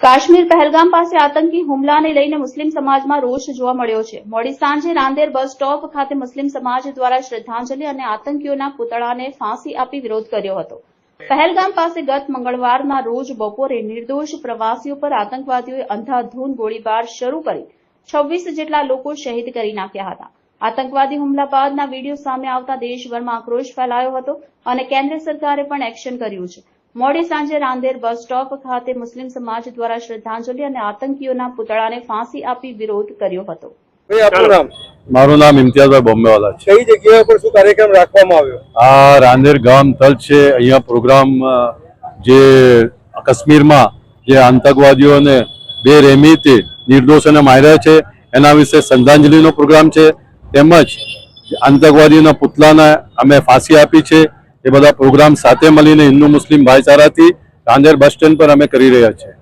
કાશ્મીર પહેલગામ પાસે આતંકી હુમલાને લઈને મુસ્લિમ સમાજમાં રોષ જોવા મળ્યો છે. મોડી સાંજે નાંદેર બસ સ્ટોપ ખાતે મુસ્લિમ સમાજ દ્વારા શ્રદ્ધાંજલિ અને આતંકીઓના પુતળાને ફાંસી આપી વિરોધ કર્યો હતો. પહેલગામ પાસે ગત મંગળવારના રોજ બપોરે નિર્દોષ પ્રવાસીઓ પર આતંકવાદીઓએ અંધાધૂન ગોળીબાર શરૂ કરી છવ્વીસ જેટલા લોકો શહીદ કરી નાખ્યા હતા. આતંકવાદી હુમલા બાદના વીડિયો સામે આવતા દેશભરમાં આક્રોશ ફેલાયો હતો અને કેન્દ્ર સરકારે પણ એક્શન કર્યું છે. મોડી સાંજે રાંદેર બસ સ્ટોપ ખાતે મુસ્લિમ સમાજ દ્વારા શ્રદ્ધાંજલિ અને આતંકીઓના પુતળાને ફાંસી આપી વિરોધ કર્યો હતો. મારું નામ ઇમ્તિયાઝભાઈ બોમ્બેવાલા છે. કઈ જગ્યા પર શું કાર્યક્રમ રાખવામાં આવ્યો? આ રાંદેર ગામ તલ છે. અહીંયા પ્રોગ્રામ જે કાશ્મીરમાં જે આતંકવાદીઓને બેરહેમીથી નિર્દોષોને માર્યા છે એના વિશે શ્રદ્ધાંજલિનો પ્રોગ્રામ છે. તેમજ આતંકવાદીઓના પુતલાને અમે ફાંસી આપી છે. એ બધા પ્રોગ્રામ સાથે મળીને હિન્દુ મુસ્લિમ ભાઈચારાથી રાંદેર બસ સ્ટેન્ડ પર અમે કરી રહ્યા છીએ.